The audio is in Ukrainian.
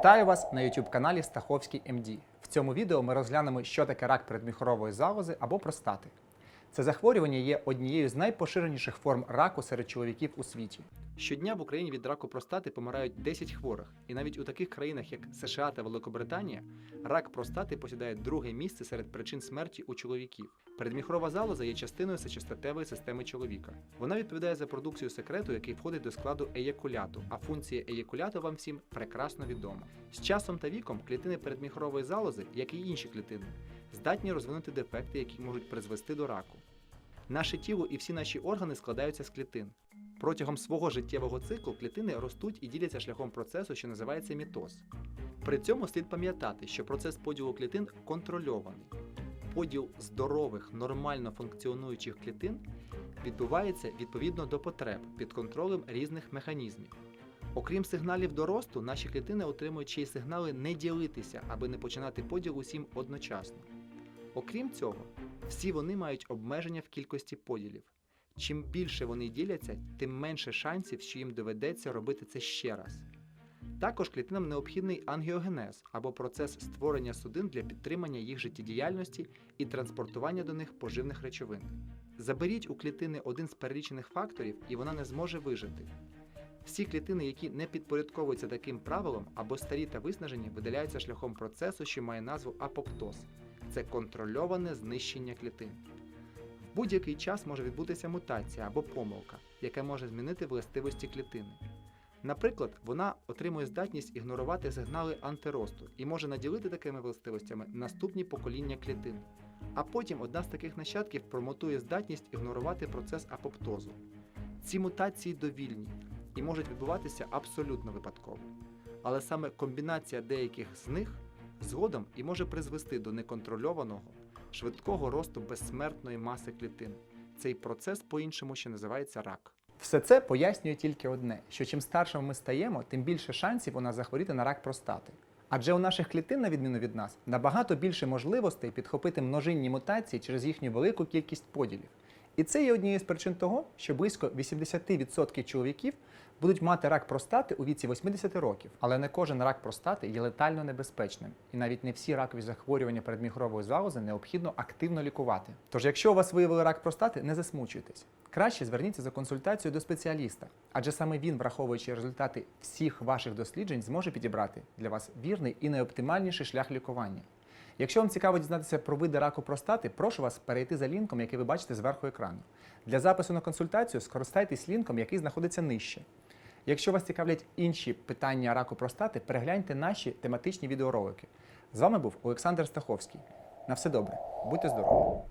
Вітаю вас на YouTube каналі Стаховський МД. В цьому відео ми розглянемо, що таке рак передміхорової залози або простати. Це захворювання є однією з найпоширеніших форм раку серед чоловіків у світі. Щодня в Україні від раку простати помирають 10 хворих, і навіть у таких країнах, як США та Великобританія, рак простати посідає друге місце серед причин смерті у чоловіків. Передміхрова залоза є частиною сечостатевої системи чоловіка. Вона відповідає за продукцію секрету, який входить до складу еякуляту, а функція еякуляту вам всім прекрасно відома. З часом та віком клітини передміхрової залози, як і інші клітини, здатні розвинути дефекти, які можуть призвести до раку. Наше тіло і всі наші органи складаються з клітин. Протягом свого життєвого циклу клітини ростуть і діляться шляхом процесу, що називається мітоз. При цьому слід пам'ятати, що процес поділу клітин контрольований. Поділ здорових, нормально функціонуючих клітин відбувається відповідно до потреб під контролем різних механізмів. Окрім сигналів до росту, наші клітини отримують ще й сигнали не ділитися, аби не починати поділ усім одночасно. Окрім цього, всі вони мають обмеження в кількості поділів. Чим більше вони діляться, тим менше шансів, що їм доведеться робити це ще раз. Також клітинам необхідний ангіогенез або процес створення судин для підтримання їх життєдіяльності і транспортування до них поживних речовин. Заберіть у клітини один з перелічених факторів, і вона не зможе вижити. Всі клітини, які не підпорядковуються таким правилам або старі та виснажені, видаляються шляхом процесу, що має назву апоптоз це контрольоване знищення клітин. Будь-який час може відбутися мутація або помилка, яка може змінити властивості клітини. Наприклад, вона отримує здатність ігнорувати сигнали антиросту і може наділити такими властивостями наступні покоління клітин. А потім одна з таких нащадків промотує здатність ігнорувати процес апоптозу. Ці мутації довільні і можуть відбуватися абсолютно випадково. Але саме комбінація деяких з них згодом і може призвести до неконтрольованого, швидкого росту безсмертної маси клітин. Цей процес по-іншому ще називається рак. Все це пояснює тільки одне: що чим старшим ми стаємо, тим більше шансів у нас захворіти на рак простати. Адже у наших клітин, на відміну від нас, набагато більше можливостей підхопити множинні мутації через їхню велику кількість поділів. І це є однією з причин того, що близько 80% чоловіків будуть мати рак простати у віці 80 років. Але не кожен рак простати є летально небезпечним, і навіть не всі ракові захворювання передміхрової залози необхідно активно лікувати. Тож, якщо у вас виявили рак простати, не засмучуйтесь. Краще зверніться за консультацією до спеціаліста, адже саме він, враховуючи результати всіх ваших досліджень, зможе підібрати для вас вірний і найоптимальніший шлях лікування. Якщо вам цікаво дізнатися про види раку простати, прошу вас перейти за лінком, який ви бачите зверху екрану. Для запису на консультацію скористайтесь лінком, який знаходиться нижче. Якщо вас цікавлять інші питання раку простати, перегляньте наші тематичні відеоролики. З вами був Олександр Стаховський. На все добре, будьте здорові!